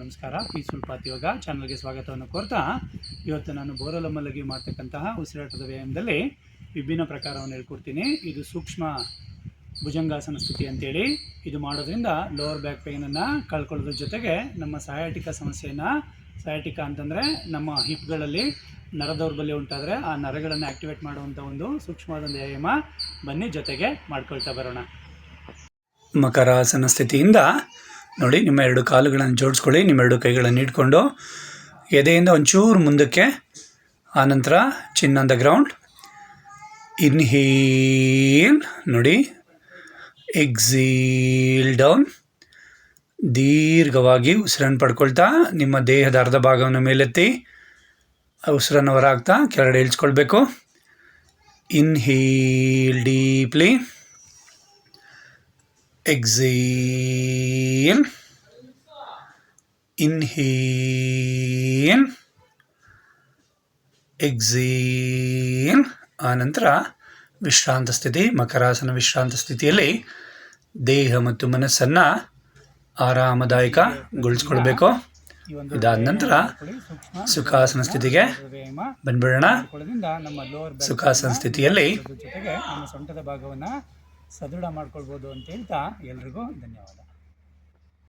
ನಮಸ್ಕಾರ. Peaceful path ಯೋಗ ಚಾನಲ್ಗೆ ಸ್ವಾಗತವನ್ನು ಕೋರ್ತಾ ಇವತ್ತು ನಾನು ಬೋರಲ ಮಲಗಿ ಮಾಡ್ತಕ್ಕಂತಹ ಉಸಿರಾಟದ ವ್ಯಾಯಾಮದಲ್ಲಿ ವಿಭಿನ್ನ ಪ್ರಕಾರವನ್ನು ಹೇಳ್ಕೊಡ್ತೀನಿ. ಇದು ಸೂಕ್ಷ್ಮ ಭುಜಂಗಾಸನ ಸ್ಥಿತಿ ಅಂತೇಳಿ. ಇದು ಮಾಡೋದ್ರಿಂದ ಲೋವರ್ ಬ್ಯಾಕ್ ಪೇನನ್ನು ಕಳ್ಕೊಳ್ಳೋದ್ರ ಜೊತೆಗೆ ನಮ್ಮ ಸಯಾಟಿಕ ಸಮಸ್ಯೆಯನ್ನು ಸಯಾಟಿಕ ಅಂತಂದರೆ ನಮ್ಮ ಹಿಪ್ಗಳಲ್ಲಿ ನರ ದೌರ್ಬಲ್ಯ ಉಂಟಾದರೆ ಆ ನರಗಳನ್ನು ಆ್ಯಕ್ಟಿವೇಟ್ ಮಾಡುವಂಥ ಒಂದು ಸೂಕ್ಷ್ಮವಾದ ವ್ಯಾಯಾಮ ಬನ್ನಿ ಜೊತೆಗೆ ಮಾಡ್ಕೊಳ್ತಾ ಬರೋಣ. ಮಕರಾಸನ ಸ್ಥಿತಿಯಿಂದ ನೋಡಿ, ನಿಮ್ಮ ಎರಡು ಕಾಲುಗಳನ್ನು ಜೋಡಿಸ್ಕೊಳ್ಳಿ, ನಿಮ್ಮ ಎರಡು ಕೈಗಳನ್ನು ಇಟ್ಕೊಂಡು ಎದೆಯಿಂದ ಒಂಚೂರು ಮುಂದಕ್ಕೆ ಆನಂತರ chin on the ground inhale ನೋಡಿ ಎಕ್ಸೀಲ್ ಡೌನ್ ದೀರ್ಘವಾಗಿ ಉಸಿರನ್ನು ಪಡ್ಕೊಳ್ತಾ, ನಿಮ್ಮ ದೇಹದ ಅರ್ಧ ಭಾಗವನ್ನು ಮೇಲೆತ್ತಿ, ಉಸಿರನ್ನು ಹೊರಾಗ್ತಾ ಕೆಳಗಡೆ ಇಳಿಸ್ಕೊಳ್ಬೇಕು. Inhale deeply exhale. Inhale. Exhale. ಆನಂತರ ವಿಶ್ರಾಂತ ಸ್ಥಿತಿ, ಮಕರಾಸನ ವಿಶ್ರಾಂತ ಸ್ಥಿತಿಯಲ್ಲಿ ದೇಹ ಮತ್ತು ಮನಸ್ಸನ್ನು ಆರಾಮದಾಯಕಗೊಳಿಸ್ಕೊಳ್ಬೇಕು ಇದಾದ ನಂತರ ಸುಖಾಸನ ಸ್ಥಿತಿಗೆ ಬಂದ್ಬಿಡೋಣ. ಸುಖಾಸನ ಸ್ಥಿತಿಯಲ್ಲಿ ಸೊಂಟದ ಭಾಗವನ್ನು ಸದೃಢ ಮಾಡ್ಕೊಳ್ಬೋದು ಅಂತ ಹೇಳ್ತಾ ಎಲ್ರಿಗೂ ಧನ್ಯವಾದ.